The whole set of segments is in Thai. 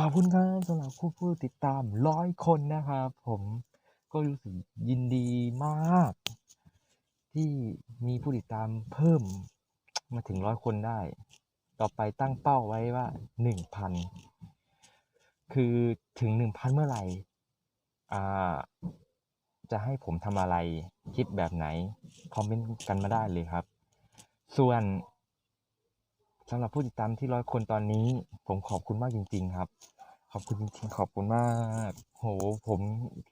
ขอบคุณครับสำหรับผู้ผู้ติดตามร้อยคนนะครับผมก็รู้สึกยินดีมาก ที่มีผู้ติดตามเพิ่มมาถึงร้อยคนได้ ต่อไปตั้งเป้าไว้ว่าหนึ่งพันคือถึงหนึ่งพันเมื่อไหร่อ่าจะให้ผมทำอะไร คิดแบบไหน คอมเมนต์กันมาได้เลยครับ ส่วน สำหรับผู้ติดตามที่ร้อยคนตอนนี้ ผมขอบคุณมากจริง ๆ ครับ ขอบคุณจริงๆขอบคุณมาก โหผม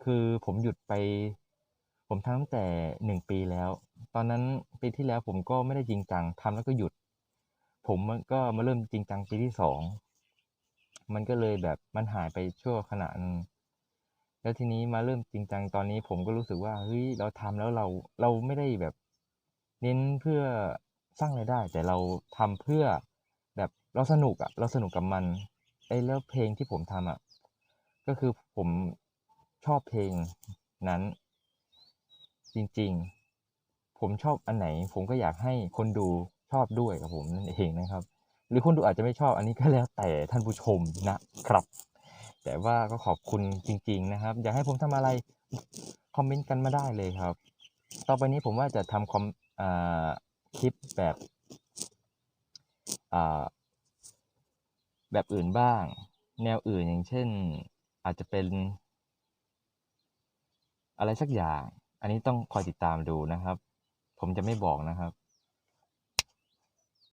คือผมหยุดไป ผมทำตั้งแต่หนึ่งปีแล้ว ตอนนั้นปีที่แล้วผมก็ไม่ได้จริงจังทำแล้วก็หยุด ผมก็มาเริ่มจริงจังปีที่สองมันก็เลยแบบมันหายไปชั่วขณะหนึงแล้วทีนี้มาเริ่มจริงจังตอนนี้ผมก็รู้สึกว่าเฮ้ยเราทำแล้วเราเราไม่ได้แบบ เน้นเพื่อ สร้างรายได้ แต่เราทำเพื่อแบบเราสนุกอะเราสนุกกับมันไอ้แล้วเพลงที่ผมทำอะก็คือผมชอบเพลงนั้น จริงๆ ผมชอบอันไหน ผมก็อยากให้คนดูชอบด้วยกับผมนั่นเองนะครับ หรือคนดูอาจจะไม่ชอบอันนี้ก็แล้วแต่ท่านผู้ชมนะครับ แต่ว่าก็ขอบคุณจริง ๆ นะครับ อยากให้ผมทำอะไรคอมเมนต์กันมาได้เลยครับ ต่อไปนี้ผมว่าจะทำคอมอ่า ลิปแบบอ่าแบบอื่นบ้าง แนวอื่นอย่างเช่น อาจจะเป็น อะไรสักอย่าง อันนี้ต้องคอยติดตามดูนะครับ ผมจะไม่บอกนะครับ